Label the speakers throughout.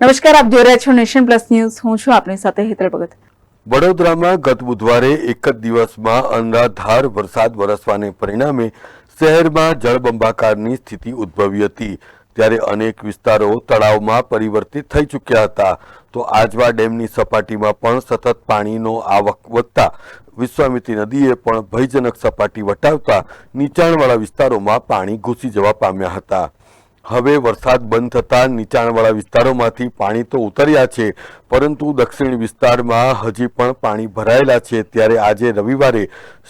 Speaker 1: નમસ્કાર, આપ જોઈ રહ્યા છો નેશન પ્લસ ન્યૂઝ. હું છું આપની સાથે હેતલ ભગત.
Speaker 2: વડોદરામાં ગત બુધવારે એક જ દિવસમાં અનરાધાર વરસાદ વરસવાને પરિણામે શહેરમાં જળબંબાકારની સ્થિતિ ઉદ્ભવી હતી. ત્યારે અનેક વિસ્તારો તળાવમાં પરિવર્તિત થઈ ચૂક્યા હતા. તો આજવા ડેમની સપાટીમાં પણ સતત પાણીનો આવક વધતા વિશ્વામિત્રી નદીએ પણ ભયજનક સપાટી વટાવતા નીચાણવાળા વિસ્તારોમાં પાણી ઘૂસી જવા પામ્યા હતા. હવે વરસાદ બંધ થતાં નીચાણવાળા વિસ્તારોમાંથી પાણી તો ઉતર્યા છે, પરંતુ દક્ષિણ વિસ્તારમાં હજી પણ પાણી ભરાયેલા છે. ત્યારે આજે રવિવારે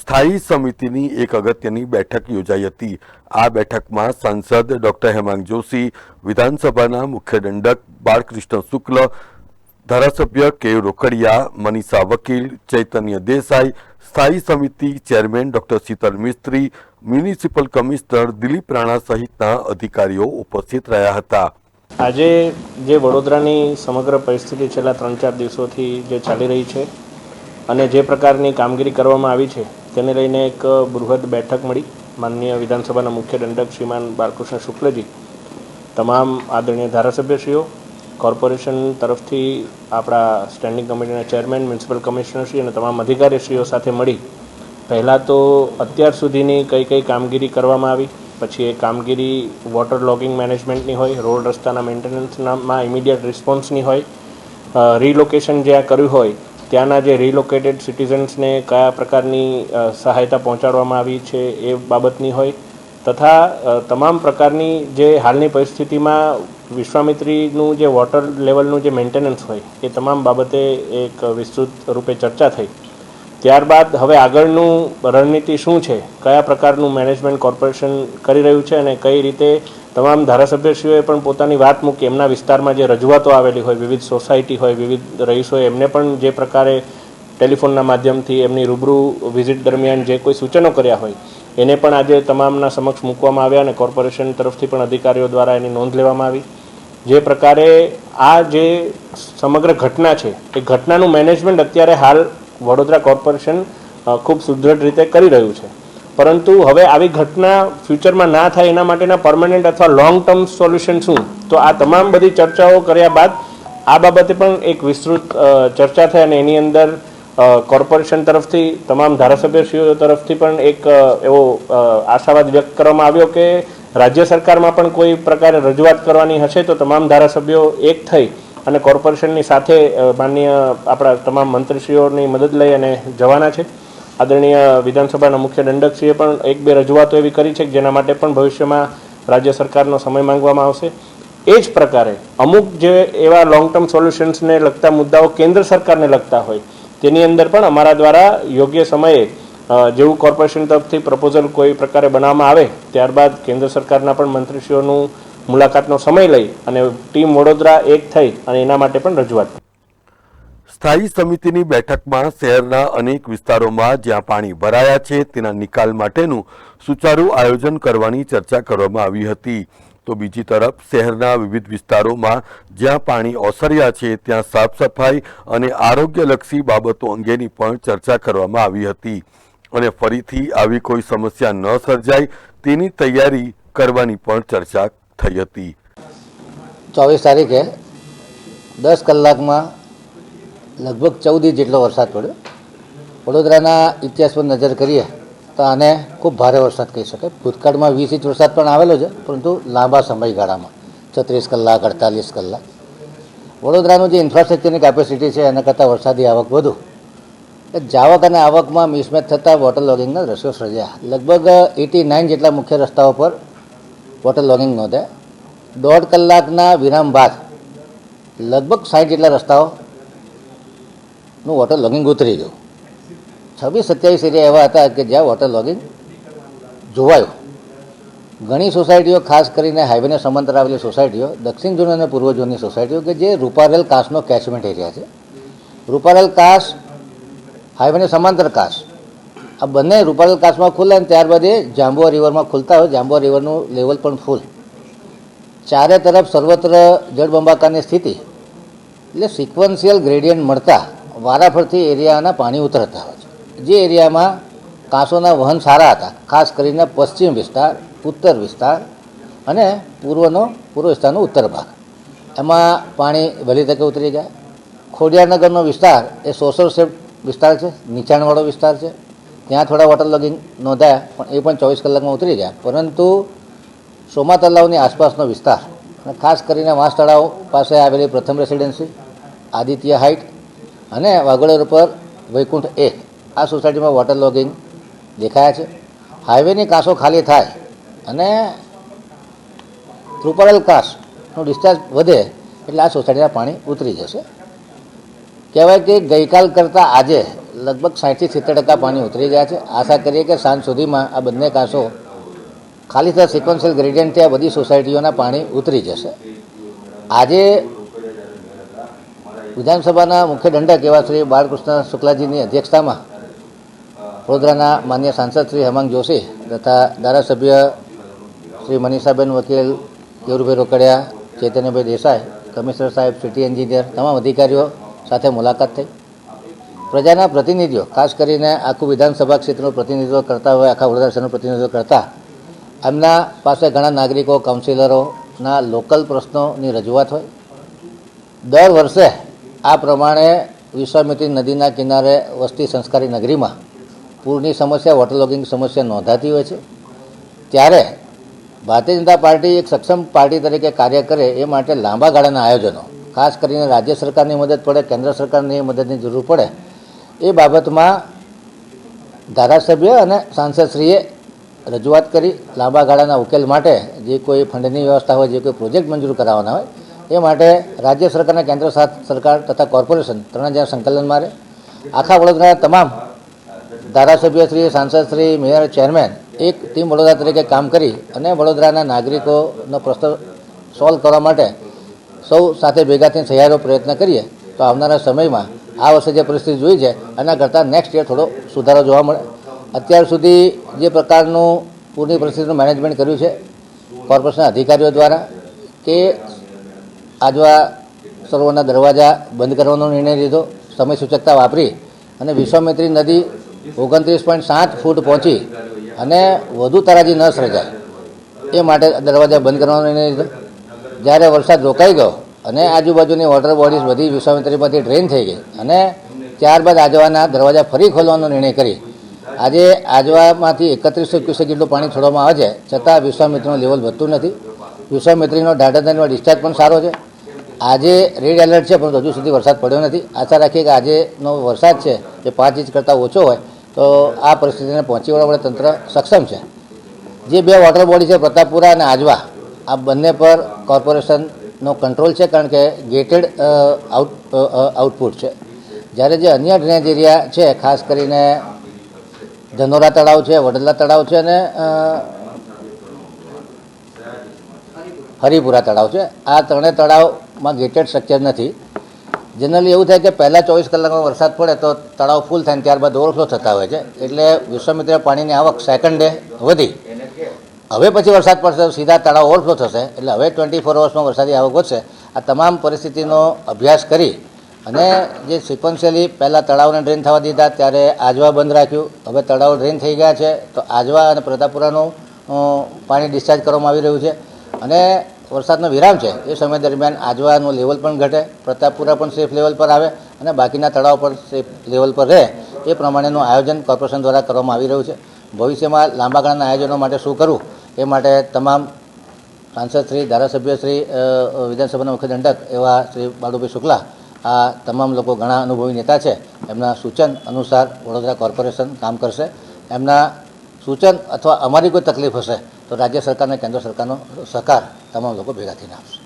Speaker 2: સ્થાયી સમિતિની એક અગત્યની બેઠક યોજાઈ હતી. આ બેઠકમાં સાંસદ ડોક્ટર હેમાંગ જોશી, વિધાનસભાના મુખ્ય દંડક બાળકૃષ્ણ શુક્લ, ધારાસભ્ય કે રોકડિયા, મનીષા વકીલ, ચૈતન્ય દેસાઈ, સ્થાયી સમિતિ chairman doctor Sheetal Mistry municipal commissioner Dilip Rana સહિતના અધિકારીઓ ઉપસ્થિત રહ્યા હતા.
Speaker 3: આજે જે વડોદરાની સમગ્ર પરિસ્થિતિ છેલ્લા ત્રણ ચાર દિવસોથી જે ચાલી રહી છે અને જે પ્રકારની કામગીરી કરવામાં આવી છે, તેને લઈને એક બૃહદ બેઠક મળી. માનનીય વિધાનસભાના મુખ્ય દંડક શ્રીમાન બાલકૃષ્ણ શુક્લજી, તમામ આદરણીય ધારાસભ્યશ્રીઓ, કોર્પોરેશન તરફથી આપણા સ્ટેન્ડિંગ કમિટીના ચેરમેન, મ્યુનિસિપલ કમિશનરશ્રી અને તમામ અધિકારીશ્રીઓ સાથે મળી પહેલાં તો અત્યાર સુધીની કઈ કઈ કામગીરી કરવામાં આવી? પછી એ કામગીરી વોટર લોગિંગ મેનેજમેન્ટની હોય, રોડ રસ્તાના મેન્ટેનન્સમાં ઇમિડિયેટ રિસ્પોન્સની હોય રિલોકેશન જ્યાં કર્યું હોય, ત્યાંના જે રિલોકેટેડ સિટીઝન્સને કયા પ્રકારની સહાયતા પહોંચાડવામાં આવી છે એ બાબતની હોય, તથા તમામ પ્રકારની જે હાલની પરિસ્થિતિમાં વિશ્વામિત્રીનું જે વોટર લેવલનું જે મેન્ટેનન્સ હોય, એ તમામ બાબતે એક વિસ્તૃત રૂપે ચર્ચા થઈ. ત્યારબાદ હવે આગળનું રણનીતિ શું છે? કયા પ્રકારનું મેનેજમેન્ટ કોર્પોરેશન કરી રહ્યું છે અને કઈ રીતે તમામ ધારાસભ્યશ્રીઓએ પણ પોતાની વાત મૂકી? એમના વિસ્તારમાં જે રજૂઆતો આવેલી હોય, વિવિધ સોસાયટી હોય, વિવિધ રહીશોએ એમને પણ જે પ્રકારે ટેલિફોનના માધ્યમથી એમની રૂબરૂ વિઝિટ દરમિયાન જે કોઈ સૂચનો કર્યા હોય, એને પણ આજે તમામના સમક્ષ મૂકવામાં આવ્યા અને કોર્પોરેશન તરફથી પણ અધિકારીઓ દ્વારા એની નોંધ લેવામાં આવી. જે પ્રકારે આ જે સમગ્ર ઘટના છે, એ ઘટનાનું મેનેજમેન્ટ અત્યારે હાલ વડોદરા કોર્પોરેશન ખૂબ સુદૃઢ રીતે કરી રહ્યું છે. પરંતુ હવે આવી ઘટના ફ્યુચરમાં ના થાય એના માટેના પરમનન્ટ અથવા લોંગ ટર્મ સોલ્યુશન શું? તો આ તમામ બધી ચર્ચાઓ કર્યા બાદ આ બાબતે પણ એક વિસ્તૃત ચર્ચા થઈ અને એની અંદર કોર્પોરેશન તરફથી, તમામ ધારાસભ્યશ્રીઓ તરફથી પણ એક એવો આશાવાદ વ્યક્ત કરવામાં આવ્યો કે રાજ્ય સરકારમાં પણ કોઈ પ્રકારે રજૂઆત કરવાની હશે તો તમામ ધારાસભ્યો એક થઈ. અને કોર્પોરેશનની સાથે માનનીય આપણા તમામ મંત્રીશ્રીઓની મદદ લઈ અને જવાના છે. આદરણીય વિધાનસભાના મુખ્ય દંડકશ્રીએ પણ એક બે રજૂઆતો એવી કરી છે કે જેના માટે પણ ભવિષ્યમાં રાજ્ય સરકારનો સમય માંગવામાં આવશે. એ જ પ્રકારે અમુક જે એવા લોંગ ટર્મ સોલ્યુશન્સને લગતા મુદ્દાઓ કેન્દ્ર સરકારને લગતા હોય, તેની અંદર પણ અમારા દ્વારા યોગ્ય સમયે જેવું કોર્પોરેશન તરફથી પ્રપોઝલ કોઈ પ્રકારે બનાવવામાં આવે, ત્યારબાદ કેન્દ્ર સરકારના પણ મંત્રીશ્રીઓનું મુલાકાતનો સમય લઈ અને ટીમ વડોદરા એક થઈ અને એના માટે પણ રજૂઆત
Speaker 2: સ્થાયી સમિતિની બેઠકમાં શહેરના અનેક વિસ્તારોમાં જ્યાં પાણી ભરાયા છે, તેના નિકાલ માટેનું સુચારુ આયોજન કરવાની ચર્ચા કરવામાં આવી હતી. તો બીજી તરફ શહેરના વિવિધ વિસ્તારોમાં જ્યાં પાણી ઓસર્યા છે, ત્યાં સાફ સફાઈ અને આરોગ્યલક્ષી બાબતો અંગેની પણ ચર્ચા કરવામાં આવી હતી. અને ફરીથી આવી કોઈ સમસ્યા ન સર્જાય તેની તૈયારી કરવાની પણ ચર્ચા થઈ હતી.
Speaker 4: ચોવીસ તારીખે દસ કલાકમાં લગભગ ચૌદ ઇંચ જેટલો વરસાદ પડ્યો. વડોદરાના ઇતિહાસ પર નજર કરીએ તો આને ખૂબ ભારે વરસાદ કહી શકાય. ભૂતકાળમાં વીસ ઇંચ વરસાદ પણ આવેલો છે, પરંતુ લાંબા સમયગાળામાં. છત્રીસ કલાક, અડતાલીસ કલાક. વડોદરાનું જે ઇન્ફ્રાસ્ટ્રક્ચરની કેપેસિટી છે, એના કરતાં વરસાદી આવક વધુ. જાવક અને આવકમાં મિસમેચ થતાં વોટર લોગિંગના દ્રશ્યો સર્જ્યા. લગભગ એટી નાઇન જેટલા મુખ્ય રસ્તાઓ પર વોટર લોગિંગ નોંધે દોઢ કલાકના વિરામ બાદ લગભગ સાઠ જેટલા રસ્તાઓનું વોટર લોગિંગ ઉતરી ગયું. છવ્વીસ, સત્યાવીસ એરિયા એવા હતા કે જ્યાં વોટર લોગિંગ જોવાયું. ઘણી સોસાયટીઓ, ખાસ કરીને હાઈવેને સમાંતર આવેલી સોસાયટીઓ, દક્ષિણ ઝોન અને પૂર્વ ઝોનની સોસાયટીઓ કે જે રૂપારેલ કાસનો કેચમેન્ટ એરિયા છે. રૂપારેલ કાસ હાઈવેને સમાંતર કાસ આ બંને રૂપાલ કાસમાં ખુલે અને ત્યારબાદ એ જાંબુઆ રિવરમાં ખુલતા હોય. જાંબુઆ રિવરનું લેવલ પણ ફૂલ. ચારે તરફ સર્વત્ર જળબંબાકારની સ્થિતિ. એટલે સિક્વન્સિયલ ગ્રેડિયન્ટ મળતા વારાફરતી એરિયાના પાણી ઉતરતા હોય છે. જે એરિયામાં કાંસોના વહન સારા હતા, ખાસ કરીને પશ્ચિમ વિસ્તાર, ઉત્તર વિસ્તાર અને પૂર્વનો, પૂર્વ વિસ્તારનો ઉત્તર ભાગ. એમાં પાણી વહેલી તકે ઉતરી ગયા ખોડિયારનગરનો વિસ્તાર એ સોશિયલ સેફ વિસ્તાર છે, નીચાણવાળો વિસ્તાર છે. ત્યાં થોડા વોટર લોગિંગ નોંધાયા, પણ એ પણ ચોવીસ કલાકમાં ઉતરી ગયા. પરંતુ સોમા તલાવની આસપાસનો વિસ્તાર અને ખાસ કરીને વાંસ તળાવ પાસે આવેલી પ્રથમ રેસિડેન્સી, આદિત્ય હાઇટ અને વાઘોડેર ઉપર વૈકુંઠ એ. આ સોસાયટીમાં વોટર લોગિંગ દેખાયા છે. હાઈવેની કાંસો ખાલી થાય અને ટ્રુપરલ કાસનું ડિસ્ચાર્જ વધે એટલે આ સોસાયટીના પાણી ઉતરી જશે. કહેવાય કે ગઈકાલ કરતાં આજે લગભગ સાઠથી સિત્તેર ટકા પાણી ઉતરી ગયા છે. આશા કરીએ કે સાંજ સુધીમાં આ બંને કાંસો ખાલી થતા સિક્વન્શિયલ ગ્રેડિયન્ટથી આ બધી સોસાયટીઓના પાણી ઉતરી જશે. આજે વિધાનસભાના મુખ્ય દંડક એવા શ્રી બાળકૃષ્ણ શુક્લાજીની અધ્યક્ષતામાં વડોદરાના માન્ય સાંસદ શ્રી હેમાંગ જોશી તથા ધારાસભ્ય શ્રી મનીષાબેન વકીલ કેવરભાઈ રોકડિયા, ચૈતન્યભાઈ દેસાઈ, કમિશનર સાહેબ, સિટી એન્જિનિયર, તમામ અધિકારીઓ સાથે મુલાકાત થઈ. પ્રજાના પ્રતિનિધિઓ, ખાસ કરીને આખું વિધાનસભા ક્ષેત્રનું પ્રતિનિધિત્વ કરતા હોય, આખા વડોદરા શહેરનું પ્રતિનિધિત્વ કરતા, એમના પાસે ઘણા નાગરિકો કાઉન્સિલરોના લોકલ પ્રશ્નોની રજૂઆત હોય. દર વર્ષે આ પ્રમાણે વિશ્વામિત્રી નદીના કિનારે વસ્તી સંસ્કારી નગરીમાં પૂરની સમસ્યા વોટરલોગિંગ સમસ્યા નોંધાતી હોય છે. ત્યારે ભારતીય જનતા પાર્ટી એક સક્ષમ પાર્ટી તરીકે કાર્ય કરે એ માટે લાંબા ગાળાના આયોજનો, ખાસ કરીને રાજ્ય સરકારની મદદ પડે, કેન્દ્ર સરકારની મદદની જરૂર પડે એ બાબતમાં ધારાસભ્ય અને સાંસદશ્રીએ રજૂઆત કરી લાંબા ગાળાના ઉકેલ માટે જે કોઈ ફંડની વ્યવસ્થા હોય, જે કોઈ પ્રોજેક્ટ મંજૂર કરાવવાના હોય, એ માટે રાજ્ય સરકાર અને કેન્દ્ર સરકાર તથા કોર્પોરેશન ત્રણ જ્યાં સંકલન મારે. આખા વડોદરાના તમામ ધારાસભ્યશ્રી, સાંસદશ્રી, મેયર, ચેરમેન એક ટીમ વડોદરા તરીકે કામ કરી અને વડોદરાના નાગરિકોનો પ્રશ્ન સોલ્વ કરવા માટે સૌ સાથે ભેગા થઈને સહિયારો પ્રયત્ન કરીએ, તો આવનારા સમયમાં આ વર્ષે જે પરિસ્થિતિ જોઈ છે, એના કરતાં નેક્સ્ટ યર થોડો સુધારો જોવા મળે. અત્યાર સુધી જે પ્રકારનું પૂરની પરિસ્થિતિનું મેનેજમેન્ટ કર્યું છે કોર્પોરેશનના અધિકારીઓ દ્વારા કે આજવા સરોવરના દરવાજા બંધ કરવાનો નિર્ણય લીધો, સમય સૂચકતા વાપરી અને વિશ્વામિત્રી નદી ઓગણત્રીસ પોઈન્ટ સાત ફૂટ પહોંચી અને વધુ તરાજી ન સર્જાય, એ માટે દરવાજા બંધ કરવાનો નિર્ણય લીધો. જ્યારે વરસાદ રોકાઈ ગયો અને આજુબાજુની વોટર બોડીઝ બધી વિશ્વામિત્રીમાંથી ડ્રેન થઈ ગઈ. અને ત્યારબાદ આજવાના દરવાજા ફરી ખોલવાનો નિર્ણય કરી. આજે આજવામાંથી એકત્રીસો ક્યુસેક જેટલું પાણી છોડવામાં આવે છે, છતાં વિશ્વામિત્રીનું લેવલ વધતું નથી. વિશ્વામિત્રીનો ઢાઢરદાનીનો ડિસ્ચાર્જ પણ સારો છે. આજે રેડ એલર્ટ છે, પરંતુ હજુ સુધી વરસાદ પડ્યો નથી. આશા રાખીએ કે આજેનો વરસાદ છે, જે પાંચ ઇંચ કરતાં ઓછો હોય, તો આ પરિસ્થિતિને પહોંચી વળવા માટે તંત્ર સક્ષમ છે. જે બે વોટર બોડી છે, પ્રતાપપુરા અને આજવા, આ બંને પર કોર્પોરેશનનો કંટ્રોલ છે કારણ કે ગેટેડ આઉટ આઉટપુટ છે. જ્યારે જે અન્ય ડ્રેનેજ એરિયા છે, ખાસ કરીને ધનોરા તળાવ છે વડલા તળાવ છે અને હરિપુરા તળાવ છે, આ ત્રણેય તળાવમાં ગેટેડ સ્ટ્રક્ચર નથી. જનરલી એવું થાય કે પહેલાં ચોવીસ કલાકમાં વરસાદ પડે તો તળાવ ફૂલ થાય ને ત્યારબાદ ઓવરફ્લો થતા હોય છે. એટલે વિશ્વામિત્ર પાણીની આવક સેકન્ડ ડે વધી. હવે પછી વરસાદ પડશે, સીધા તળાવ ઓવરફ્લો થશે, એટલે હવે ટ્વેન્ટી ફોર અવર્સમાં વરસાદી આવક વધશે. આ તમામ પરિસ્થિતિનો અભ્યાસ કરી અને જે સિક્વન્શિયલી પહેલાં તળાવને ડ્રેન થવા દીધા, ત્યારે આજવા બંધ રાખ્યું. હવે તળાવ ડ્રેન થઈ ગયા છે, તો આજવા અને પ્રતાપપુરાનું પાણી ડિસ્ચાર્જ કરવામાં આવી રહ્યું છે. અને વરસાદનો વિરામ છે, એ સમય દરમિયાન આજવાનું લેવલ પણ ઘટે, પ્રતાપપુરા પણ સેફ લેવલ પર આવે અને બાકીના તળાવ પણ સેફ લેવલ પર રહે, એ પ્રમાણેનું આયોજન કોર્પોરેશન દ્વારા કરવામાં આવી રહ્યું છે. ભવિષ્યમાં લાંબા ગાળાના આયોજનો માટે શું કરવું? એ માટે તમામ સાંસદશ્રી ધારાસભ્યશ્રી વિધાનસભાના મુખ્ય દંડક એવા શ્રી બાળુભાઈ શુક્લા, આ તમામ લોકો ઘણા અનુભવી નેતા છે. એમના સૂચન અનુસાર વડોદરા કોર્પોરેશન કામ કરશે. એમના સૂચન અથવા અમારી કોઈ તકલીફ હશે તો રાજ્ય સરકાર અને કેન્દ્ર સરકારનો સહકાર તમામ લોકો ભેગા થઈને આપશે.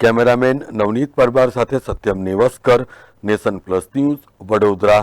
Speaker 2: કેમેરામેન નવનીત પરમાર સાથે Satyam Nevaskar, nation plus news, Vadodara.